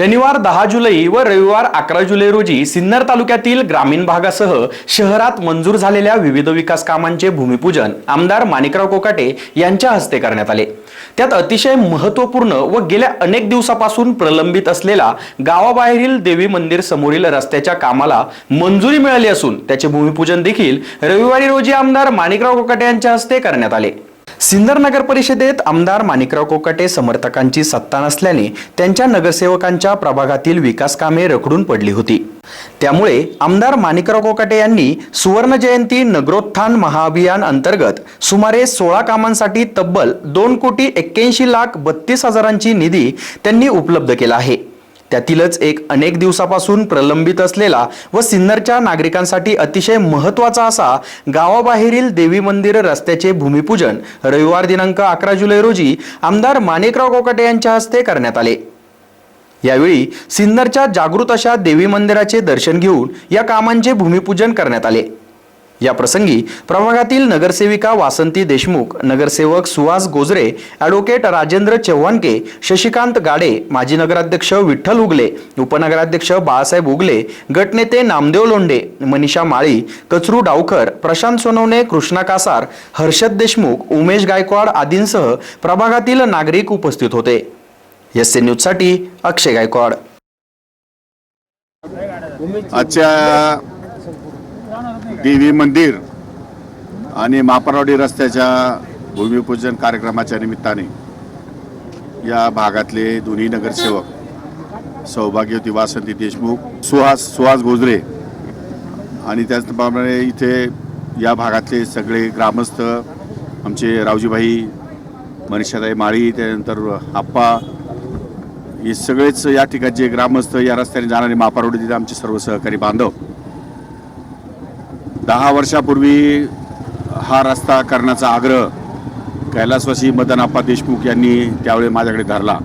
शनिवार दहा जुलै व रविवार अकरा जुलै रोजी सिन्नर तालुक्यातील ग्रामीण भागासह शहरात मंजूर झालेल्या विविध विकास कामांचे भूमिपूजन आमदार माणिकराव कोकाटे यांच्या हस्ते करण्यात आले. त्यात अतिशय महत्त्वपूर्ण व गेल्या अनेक दिवसापासून प्रलंबित असलेला गावाबाहेरील देवी मंदिर समोरील रस्त्याच्या कामाला मंजुरी मिळाली असून त्याचे भूमिपूजन देखील रविवारी रोजी आमदार माणिकराव कोकाटे यांच्या हस्ते करण्यात आले. सिन्नर नगर परिषदेत आमदार माणिकराव कोकाटे समर्थकांची सत्ता नसल्याने त्यांच्या नगरसेवकांच्या प्रभागातील विकास कामे रखडून पडली होती. त्यामुळे आमदार माणिकराव कोकाटे यांनी सुवर्ण जयंती नगरोत्थान महाअभियान अंतर्गत सुमारे सोळा कामांसाठी तब्बल दोन कोटी एक्क्याऐंशी लाख बत्तीस हजारांची निधी त्यांनी उपलब्ध केला आहे. त्यातीलच एक अनेक दिवसापासून प्रलंबित असलेला व सिन्नरच्या नागरिकांसाठी अतिशय महत्त्वाचा असा गावाबाहेरील देवी मंदिर रस्त्याचे भूमिपूजन रविवार दिनांक अकरा जुलै रोजी आमदार माणिकराव कोकाटे यांच्या हस्ते करण्यात आले. यावेळी सिन्नरच्या जागृत अशा देवी मंदिराचे दर्शन घेऊन या कामांचे भूमिपूजन करण्यात आले. या प्रसंगी प्रभागातील नगरसेविका वासंती देशमुख नगरसेवक सुहास गोजरे ॲडव्होकेट राजेंद्र चव्हाणके शशिकांत गाडे माजी नगराध्यक्ष विठ्ठल उगले उपनगराध्यक्ष बाळासाहेब उगले गटनेते नामदेव लोंढे मनीषा माळी कचरू डावकर प्रशांत सोनवणे कृष्णा कासार हर्षद देशमुख उमेश गायकवाड आदींसह प्रभागातील नागरिक उपस्थित होते. एस एन न्यूजसाठी अक्षय गायकवाड. आजच्या देवी मंदिर आणि मापरावडी रस्त्याच्या भूमिपूजन कार्यक्रमाच्या निमित्ताने या भागातले दोन्ही नगरसेवक सौभाग्यवती वासंती देशमुख सुहास सुहास गोजरे आणि त्याचप्रमाणे इथे या भागातले सगळे ग्रामस्थ आमचे रावजीभाई मनीषाताई माळी त्यानंतर आप्पा हे सगळेच या ठिकाणचे ग्रामस्थ या रस्त्याने जाणारे मापारोडीतील आमचे सर्व सहकारी बांधव. दहा वर्षापूर्वी हा रस्ता करण्याचा आग्रह कैलासवासी मदन आप्पा देशमुख यांनी त्यावेळी माझ्याकडे धरला.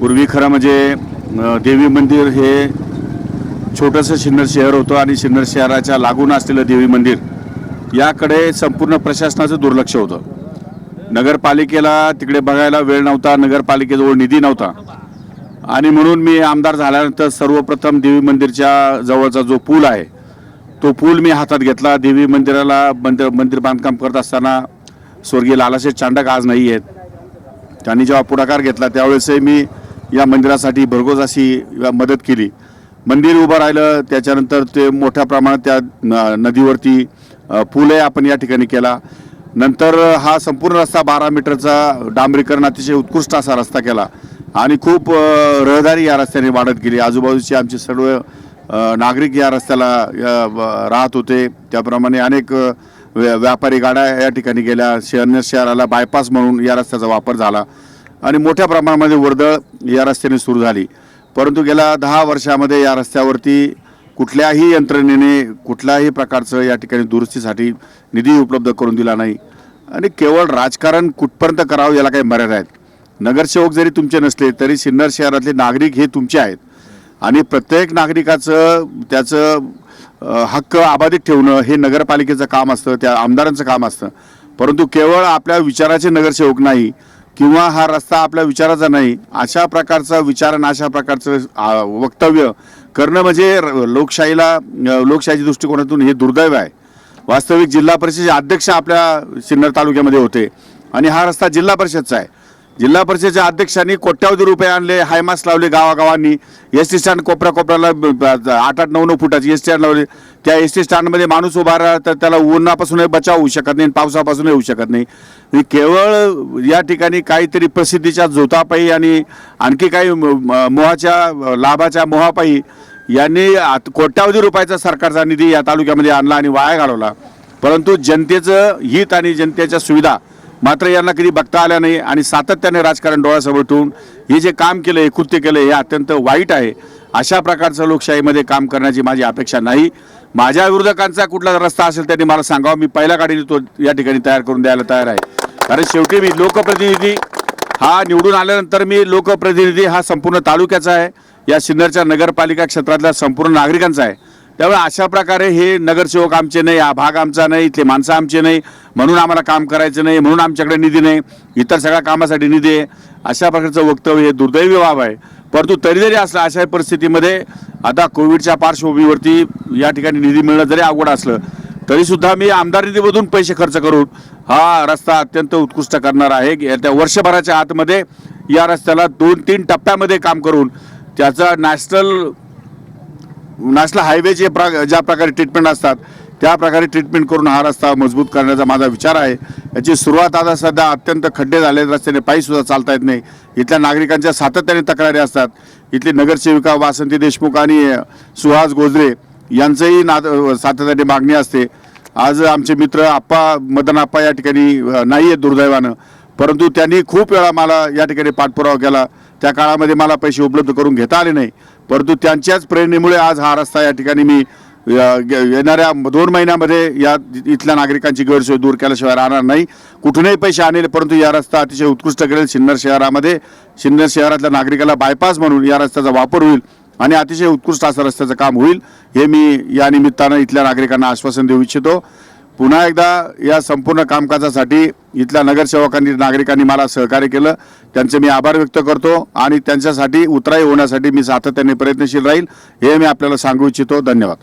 पूर्वी खरं म्हणजे देवी मंदिर हे छोटंसं सिन्नर शहर होतं आणि सिन्नर शहराच्या लागून असलेलं देवी मंदिर याकडे संपूर्ण प्रशासनाचं दुर्लक्ष होतं. नगरपालिकेला तिकडे बघायला वेळ नव्हता नगरपालिकेजवळ निधी नव्हता. आणि म्हणून मी आमदार झाल्यानंतर सर्वप्रथम देवी मंदिरच्या जवळचा जो पूल आहे तो पूल मी हातात घेतला. देवी मंदिराला मंदिर मंदिर बांधकाम करत असताना स्वर्गीय लालाशेठ चांडक आज नाही आहेत. त्यांनी जेव्हा पुढाकार घेतला त्यावेळेसही मी या मंदिरासाठी भरघोस अशी मदत केली. मंदिर उभं राहिलं त्याच्यानंतर ते मोठ्या प्रमाणात त्या न- नदीवरती पूलही आपण या ठिकाणी केला. नंतर हा संपूर्ण रस्ता बारा मीटरचा डांबरीकरण अतिशय उत्कृष्ट असा रस्ता केला. आणि खूप रहदारी या रस्त्याने वाढत गेली. आजूबाजूचे आमचे सर्व नागरिक या रस्त्याला राहत होते. त्याप्रमाणे अनेक व्या- व्यापारी गाड्या या ठिकाणी गेल्या. शहर शहराला बायपास म्हणून या रस्त्याचा वापर झाला. आणि मोठ्या प्रमाणामध्ये वर्दळ या रस्त्याने सुरू झाली. परंतु गेल्या दहा वर्षामध्ये या रस्त्यावरती कुठल्याही यंत्रणेने कुठल्याही प्रकारचं या ठिकाणी दुरुस्तीसाठी निधी उपलब्ध करून दिला नाही. आणि केवळ राजकारण कुठपर्यंत करावं याला काही मर्यादा आहेत. नगरसेवक जरी तुमचे नसले तरी सिन्नर शहरातले नागरिक हे तुमचे आहेत. आणि प्रत्येक नागरिकाचं त्याचं हक्क अबाधित ठेवणं हे नगरपालिकेचं काम असतं त्या आमदारांचं काम असतं. परंतु केवळ आपल्या विचाराचे नगरसेवक नाही किंवा हा रस्ता आपल्या विचाराचा नाही अशा प्रकारचा विचार आणि अशा प्रकारचं वक्तव्य करणं म्हणजे र- लोकशाहीला लोकशाहीच्या दृष्टिकोनातून हे दुर्दैव आहे. वास्तविक जिल्हा परिषदेचे अध्यक्ष आपल्या सिन्नर तालुक्यामध्ये होते आणि हा रस्ता जिल्हा परिषदचा आहे. जिल्हा परिषदेच्या अध्यक्षांनी कोट्यावधी रुपये आणले हायमास लावले गावागावांनी. एस टी स्टँड कोपऱ्या कोपऱ्याला आठ आठ नऊ नऊ फुटाची एस स्टँड लावले. त्या एस टी स्टँडमध्ये माणूस उभा राहिला तर त्याला उन्हापासूनही बचाव होऊ शकत नाही आणि पावसापासूनही होऊ शकत नाही. केवळ या ठिकाणी काहीतरी प्रसिद्धीच्या जोतापायी आणि आणखी काही मोहाच्या लाभाच्या मोहापायी यांनी आत- कोट्यावधी रुपयाचा सरकारचा निधी या तालुक्यामध्ये आणला आणि वाया घालवला. परंतु जनतेचं हित आणि जनतेच्या सुविधा मात्र यांना कधी बघता आल्या नाही आणि सातत्याने राजकारण डोळ्यासमोर ठेवून हे जे काम केलं हे कृत्य केलं हे अत्यंत वाईट आहे. अशा प्रकारचं लोकशाहीमध्ये काम करण्याची माझी अपेक्षा नाही. माझ्या विरोधकांचा कुठला रस्ता असेल त्यांनी मला सांगावं. मी पहिल्या गाडीने तो या ठिकाणी तयार करून द्यायला तयार आहे. कारण शेवटी मी लोकप्रतिनिधी हा निवडून आल्यानंतर मी लोकप्रतिनिधी हा संपूर्ण तालुक्याचा आहे. या सिन्नरच्या नगरपालिका क्षेत्रातल्या संपूर्ण नागरिकांचा आहे. त्यामुळे अशा प्रकारे हे नगरसेवक आमचे नाही हा भाग आमचा नाही इथले माणसं आमचे नाही म्हणून आम्हाला काम करायचं नाही म्हणून आमच्याकडे निधी नाही इतर सगळ्या कामासाठी निधी आहे. अशा प्रकारचं वक्तव्य हे दुर्दैवी बाब आहे. परंतु तरी जरी असलं अशा परिस्थितीमध्ये आता कोविडच्या पार्श्वभूमीवरती या ठिकाणी निधी मिळणं जरी अवघड असलं तरीसुद्धा मी आमदार निधीमधून पैसे खर्च करून हा रस्ता अत्यंत उत्कृष्ट करणार आहे. येत्या वर्षभराच्या आतमध्ये या रस्त्याला दोन तीन टप्प्यामध्ये काम करून त्याचा नॅशनल नॅशनल हायवेचे प्रा ज्या प्रकारे ट्रीटमेंट असतात त्या प्रकारे ट्रीटमेंट करून हा रस्ता मजबूत करण्याचा माझा विचार आहे. याची सुरुवात आता सध्या अत्यंत खड्डे झालेले रस्त्याने पायीसुद्धा चालता येत नाही. इथल्या नागरिकांच्या सातत्याने तक्रारी असतात. इथली नगरसेविका वासंती देशमुख आणि सुहास गोजरे यांचंही नाद सातत्याने मागणी असते. आज आमचे मित्र आप्पा मदन आप्पा या ठिकाणी नाही आहेत दुर्दैवानं. परंतु त्यांनी खूप वेळा मला या ठिकाणी पाठपुरावा केला. त्या काळामध्ये मला पैसे उपलब्ध करून घेता आले नाही. परंतु त्यांच्याच प्रेरणेमुळे आज हा रस्ता या ठिकाणी मी येणाऱ्या दोन महिन्यामध्ये या इथल्या नागरिकांची गैरसोय दूर केल्याशिवाय राहणार नाही. कुठूनही पैसे आणले परंतु या रस्ता अतिशय उत्कृष्ट करेल. सिन्नर शहरामध्ये सिन्नर शहरातल्या नागरिकाला बायपास म्हणून या रस्त्याचा वापर होईल आणि अतिशय उत्कृष्ट असं रस्त्याचं काम होईल हे मी या निमित्तानं इथल्या नागरिकांना आश्वासन देऊ इच्छितो. पुन्हा एकदा या संपूर्ण कामकाजासाठी इथल्या नगरसेवकांनी नागरिकांनी मला सहकार्य केलं. त्यांचे मी आभार व्यक्त करतो आणि त्यांच्यासाठी उतराई होण्यासाठी मी सातत्याने प्रयत्नशील राहील हे मी आपल्याला सांगू इच्छितो. धन्यवाद.